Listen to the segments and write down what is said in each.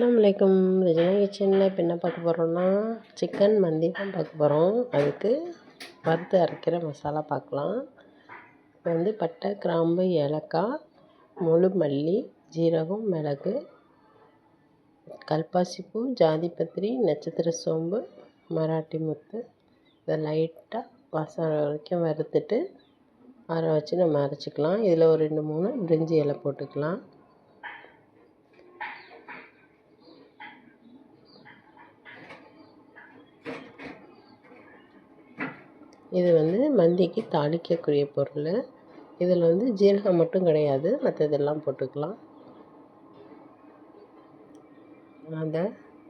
அஸ்லாம் வலைக்கம் ரிஜினா கிச்சனில் இப்போ என்ன பார்க்க போகிறோம்னா சிக்கன் மந்தி தான் பார்க்க போகிறோம் அதுக்கு வறுத்து அரைக்கிற மசாலா பார்க்கலாம். இப்போ வந்து பட்டை கிராம்பு ஏலக்காய் முழு மல்லி ஜீரகம் மிளகு கல்பாசிப்பூ ஜாதிபத்திரி நட்சத்திர சோம்பு மராட்டி முத்து. இதை லைட்டாக வாசம் வரைக்கும் வறுத்துட்டு அரை வச்சு நம்ம அரைச்சிக்கலாம். இதில் ஒரு ரெண்டு மூணு பிரிஞ்சி இலை போட்டுக்கலாம். இது வந்து மந்திக்கு தாளிக்கக்கூடிய பொருள். இதில் வந்து ஜீரகம் மட்டும் கிடையாது. மற்றதெல்லாம் போட்டுக்கலாம். அதை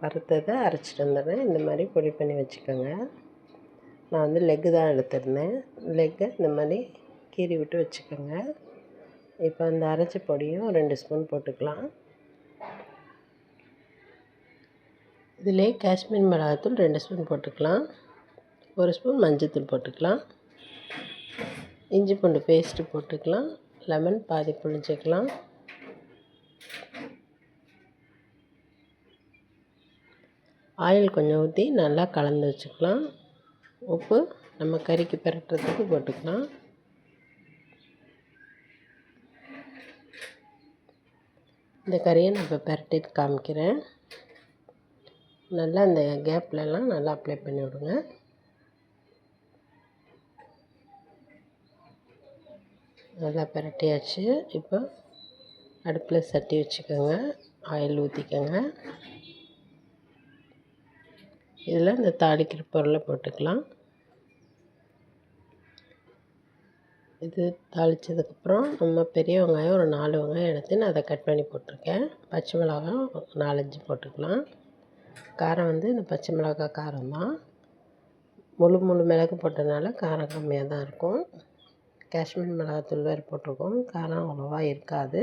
வறுத்ததை அரைச்சிட்டு வந்துடுறேன். இந்த மாதிரி பொடி பண்ணி வச்சுக்கோங்க. நான் வந்து லெக்கு தான் எடுத்திருந்தேன். லெக்கை இந்த மாதிரி கீறி விட்டு வச்சுக்கோங்க. இப்போ அந்த அரைச்ச பொடியும் ரெண்டு ஸ்பூன் போட்டுக்கலாம். இதிலே காஷ்மீர் மிளகாத்தூள் ரெண்டு ஸ்பூன் போட்டுக்கலாம். ஒரு ஸ்பூன் மஞ்சத்தூள் போட்டுக்கலாம். இஞ்சி பூண்டு பேஸ்ட்டு போட்டுக்கலாம். லெமன் பாதி புளிஞ்சிக்கலாம் ஆயில் கொஞ்சம் ஊற்றி நல்லா கலந்து வச்சுக்கலாம். உப்பு நம்ம கறிக்கு பெரட்டுறதுக்கு போட்டுக்கலாம். இந்த கறியை நான் இப்போ பெரட்டிட்டு காமிக்கிறேன். நல்லா இந்த கேப்லலாம் நல்லா அப்ளை பண்ணி விடுங்க. நல்லா பிரட்டியாச்சு. இப்போ அடுப்பில் சட்டி வச்சுக்கோங்க. ஆயில் ஊற்றிக்கோங்க இதில் இந்த தாளிக்கிற பொருளை போட்டுக்கலாம். இது தாளித்ததுக்கப்புறம் நம்ம பெரிய வெங்காயம் ஒரு நாலு வெங்காயம் எடுத்து நான் அதை கட் பண்ணி போட்டிருக்கேன். பச்சை மிளகாய் நாலஞ்சு போட்டுக்கலாம். காரம் வந்து இந்த பச்சை மிளகாய் காரம் தான். முழு முழு மிளகு போட்டதுனால காரம் கம்மியாக தான் இருக்கும். காஷ்மீர் மிளகாத்தூள் வேறு போட்டிருக்கோம். காரம் அவ்வளோவா இருக்காது.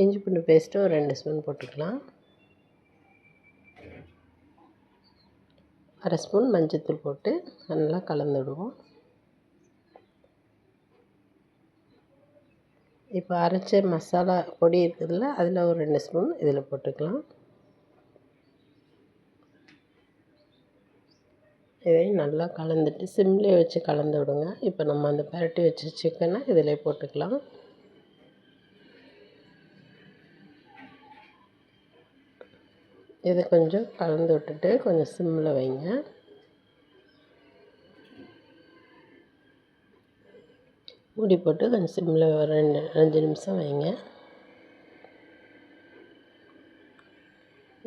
இஞ்சி பூண்டு பேஸ்ட்டு ஒரு ரெண்டு ஸ்பூன் போட்டுக்கலாம். அரை ஸ்பூன் மஞ்சத்தூள் போட்டு நல்லா கலந்து விடுவோம். இப்போ அரைச்ச மசாலா பொடி இருக்குதுல்ல அதில் ஒரு ரெண்டு ஸ்பூன் இதில் போட்டுக்கலாம். இதையும் நல்லா கலந்துட்டு சிம்லேயே வச்சு கலந்து விடுங்க. இப்போ நம்ம அந்த பரட்டி வச்ச சிக்கனை இதிலே போட்டுக்கலாம். இதை கொஞ்சம் கலந்து விட்டுட்டு கொஞ்சம் சிம்மில் வைங்க. மூடி போட்டு கொஞ்சம் சிம்மில் ரெண்டு அஞ்சு நிமிஷம் வைங்க.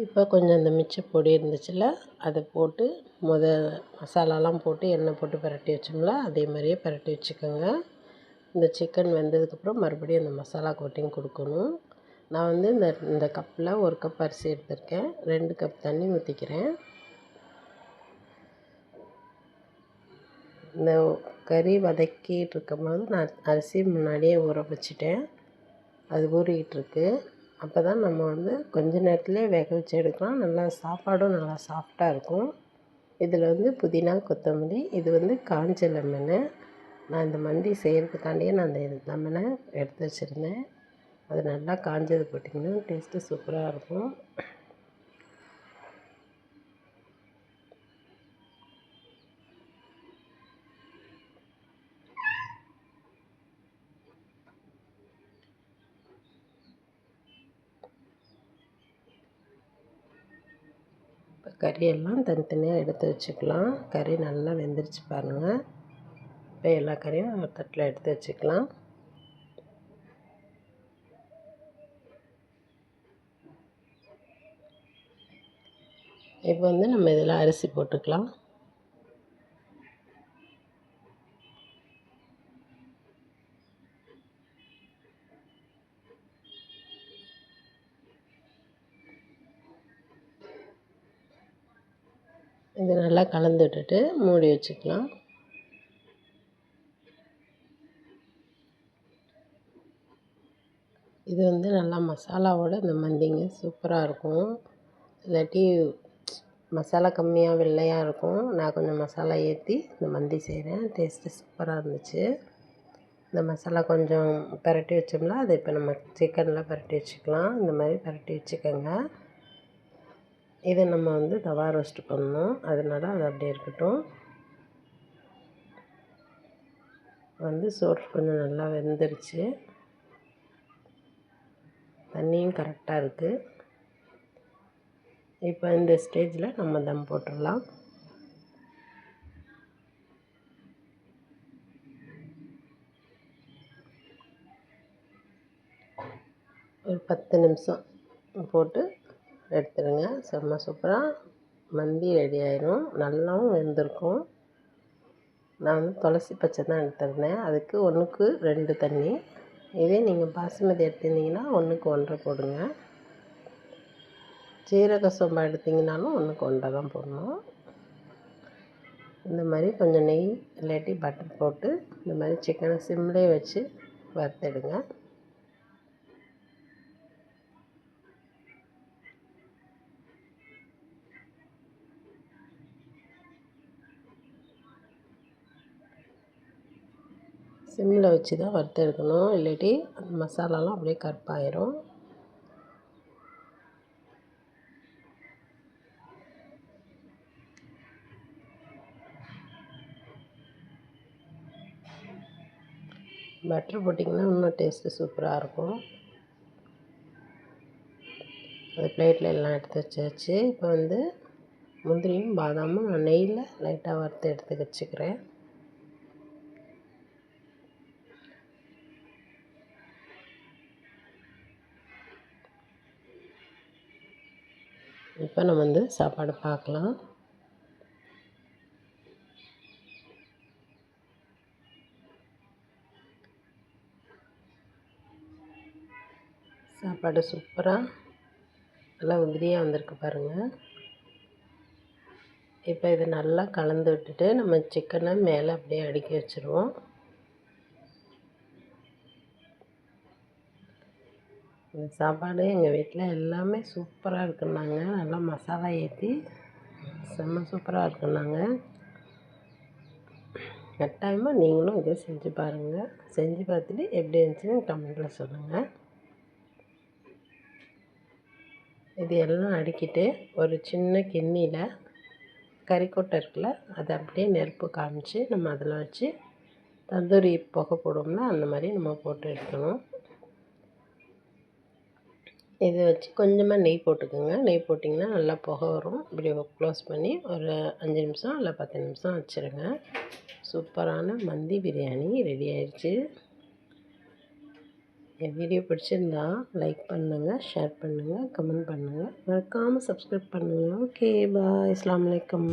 இப்போ கொஞ்சம் அந்த மிச்ச பொடி இருந்துச்சுல அதை போட்டு முத மசாலாலாம் போட்டு எண்ணெய் போட்டு பரட்டி வச்சோம்ல அதே மாதிரியே பரட்டி வச்சுக்கோங்க. இந்த சிக்கன் வெந்ததுக்கப்புறம் மறுபடியும் அந்த மசாலா கோட்டிங் கொடுக்கணும். நான் வந்து இந்த இந்த கப்பில் ஒரு கப் அரிசி எடுத்திருக்கேன். ரெண்டு கப் தண்ணி ஊற்றிக்கிறேன் இந்த கறி வதக்கிட்டு இருக்கும்போது நான் அரிசி முன்னாடியே ஊற வச்சுட்டேன். அது ஊறிக்கிட்டு அப்போ தான் நம்ம வந்து கொஞ்ச நேரத்துலேயே வேக வச்சு எடுக்கலாம். நல்லா சாப்பாடும் நல்லா சாஃப்டாக இருக்கும். இதில் வந்து புதினா கொத்தமல்லி இது வந்து காஞ்ச லெமனு. நான் இந்த மந்தி செய்கிறதுக்காண்டியே நான் அந்த லெமனை எடுத்து வச்சுருந்தேன். அது நல்லா காஞ்சது போட்டிங்கன்னா டேஸ்ட்டு சூப்பராக இருக்கும். கறியெல்லாம் தனித்தனியாக எடுத்து வச்சுக்கலாம். கறி நல்லா வெந்துருச்சு பாருங்கள் இப்போ எல்லா கறியும் ஒரு தட்டில் எடுத்து வச்சுக்கலாம். இப்போ வந்து நம்ம இதில் அரிசி போட்டுக்கலாம். இது நல்லா கலந்து விட்டுட்டு மூடி வச்சுக்கலாம். இது வந்து நல்லா மசாலாவோட இந்த மந்திங்க சூப்பராக இருக்கும். இல்லாட்டி மசாலா கம்மியாக வெள்ளையாக இருக்கும். நான் கொஞ்சம் மசாலா ஏற்றி இந்த மந்தி செய்கிறேன் டேஸ்ட்டு சூப்பராக இருந்துச்சு. இந்த மசாலா கொஞ்சம் பரட்டி வச்சோம்னா அதை இப்போ நம்ம சிக்கனில் பரட்டி வச்சுக்கலாம். இந்த மாதிரி பரட்டி வச்சுக்கோங்க. இதை நம்ம வந்து தவா ரோஸ்ட் பண்ணணும். அதனால் அது அப்படியே இருக்கட்டும். வந்து சோறு கொஞ்சம் நல்லா வெந்துருச்சு. தண்ணியும் கரெக்டாக இருக்குது இப்போ இந்த ஸ்டேஜில் நம்ம தம் போட்டுடலாம். ஒரு பத்து நிமிஷம் போட்டு எடுத்துடுங்க. செம்ம சூப்பராக மந்தி ரெடி ஆயிரும். நல்லாவும் வெந்திருக்கும். நான் வந்து துளசி பச்சை தான் எடுத்துருந்தேன் அதுக்கு ஒன்றுக்கு ரெண்டு தண்ணி. இதே நீங்கள் பாசுமதி எடுத்திருந்தீங்கன்னா ஒன்றுக்கு ஒன்றரை போடுங்க. சீரக சோம்பா எடுத்திங்கனாலும் ஒன்றுக்கு ஒன்றரை தான் போடணும். இந்த மாதிரி கொஞ்சம் நெய் இல்லாட்டி பட்டர் போட்டு இந்த மாதிரி சிக்கனை சிம்லேயே வச்சு வறுத்தெடுங்க. சிம்மில் வச்சு தான் வறுத்து எடுக்கணும். இல்லாட்டி அந்த மசாலாலாம் அப்படியே கருப்பாயிரும். பட்டர் போட்டிங்கன்னா இன்னும் டேஸ்ட்டு சூப்பராக இருக்கும். அது பிளேட்டில் எல்லாம் எடுத்து வச்சாச்சு. இப்போ வந்து முந்திரியும் பாதாமும் நான் நெய்யில் லைட்டாக வறுத்து எடுத்து வச்சுக்கிறேன். இப்போ நம்ம வந்து சாப்பாடு பார்க்கலாம். சாப்பாடு சூப்பராக நல்லா உதிரியாக வந்திருக்கு பாருங்கள் இப்போ இதை நல்லா கலந்து விட்டுட்டு நம்ம சிக்கனை மேலே அப்படியே அடுக்கி வச்சுருவோம். இந்த சாப்பாடு எங்கள் வீட்டில் எல்லாமே சூப்பராக இருக்குன்னாங்க. நல்லா மசாலா ஏற்றி செம்ம சூப்பராக இருக்குன்னாங்க. கட்டாயமாக நீங்களும் இதை செஞ்சு பாருங்கள் செஞ்சு பார்த்துட்டு எப்படி இருந்துச்சுன்னு கமெண்ட்டில் சொல்லுங்கள் இது எல்லாம் அடுக்கிட்டு ஒரு சின்ன கிண்ணியில் கறிக்கொட்டை இருக்குல்ல அதை அப்படியே நெருப்பு காமிச்சு நம்ம அதில் வச்சு தந்தூரி புகை போடுவோம்னா அந்த மாதிரி நம்ம போட்டு எடுக்கணும். இதை வச்சு கொஞ்சமாக நெய் போட்டுக்கோங்க. நெய் போட்டிங்கன்னா நல்லா புகை வரும். இப்படி க்ளோஸ் பண்ணி ஒரு அஞ்சு நிமிஷம் இல்லை பத்து நிமிஷம் வச்சுருங்க. சூப்பரான மந்தி பிரியாணி ரெடி ஆயிடுச்சு என் வீடியோ பிடிச்சிருந்தா லைக் பண்ணுங்கள் ஷேர் பண்ணுங்கள் கமெண்ட் பண்ணுங்கள் மறக்காமல் சப்ஸ்கிரைப் பண்ணுங்கள் ஓகே பாய் அஸ்லாம் வலைக்கம்